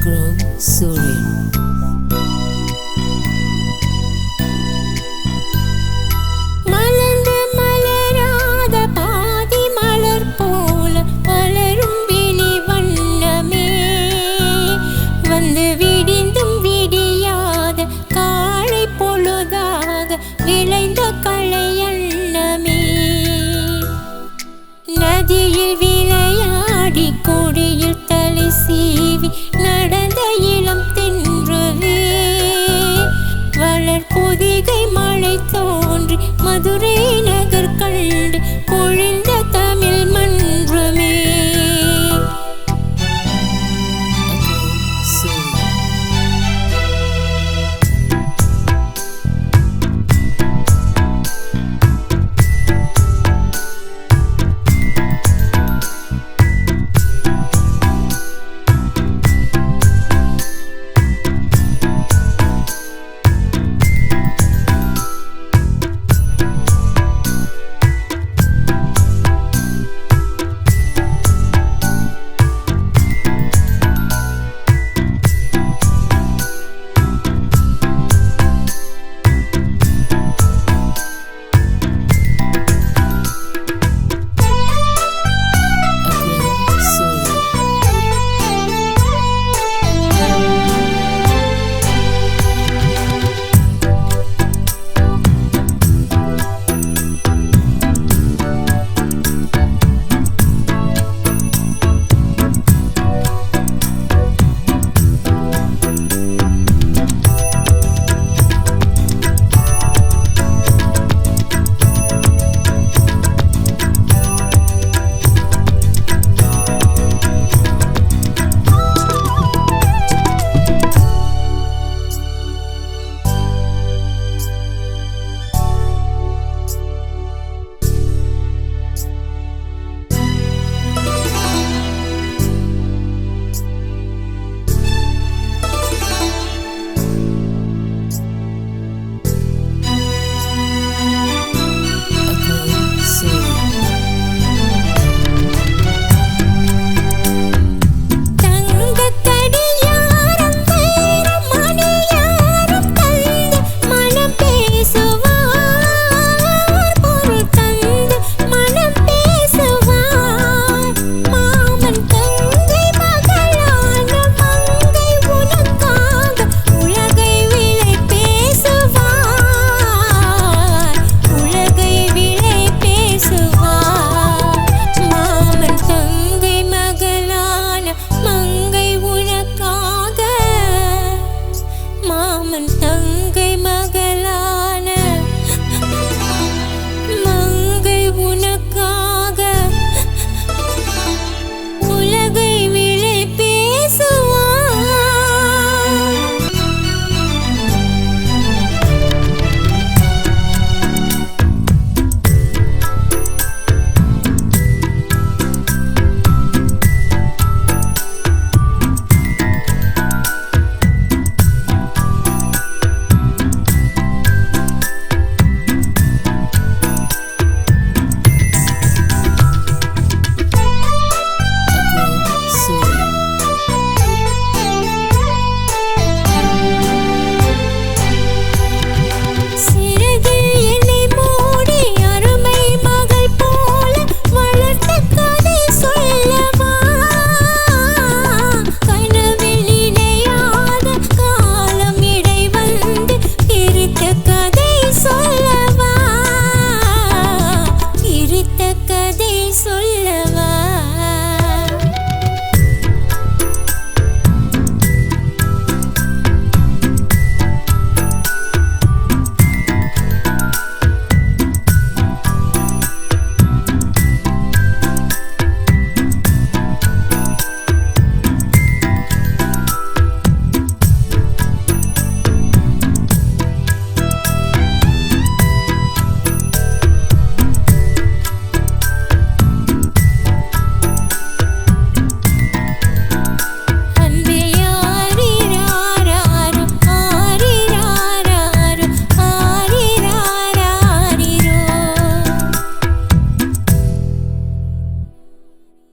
Akram Surya. விளைந்த களையண்ணமே நதியில் விளையாடி கொடியில் த சீவி நடந்த இளம் தென்றவே வளர் பொதிகை மழை தோன்றி மதுரை நகர் கண்டு பொழிந்த தமிழ் மண்.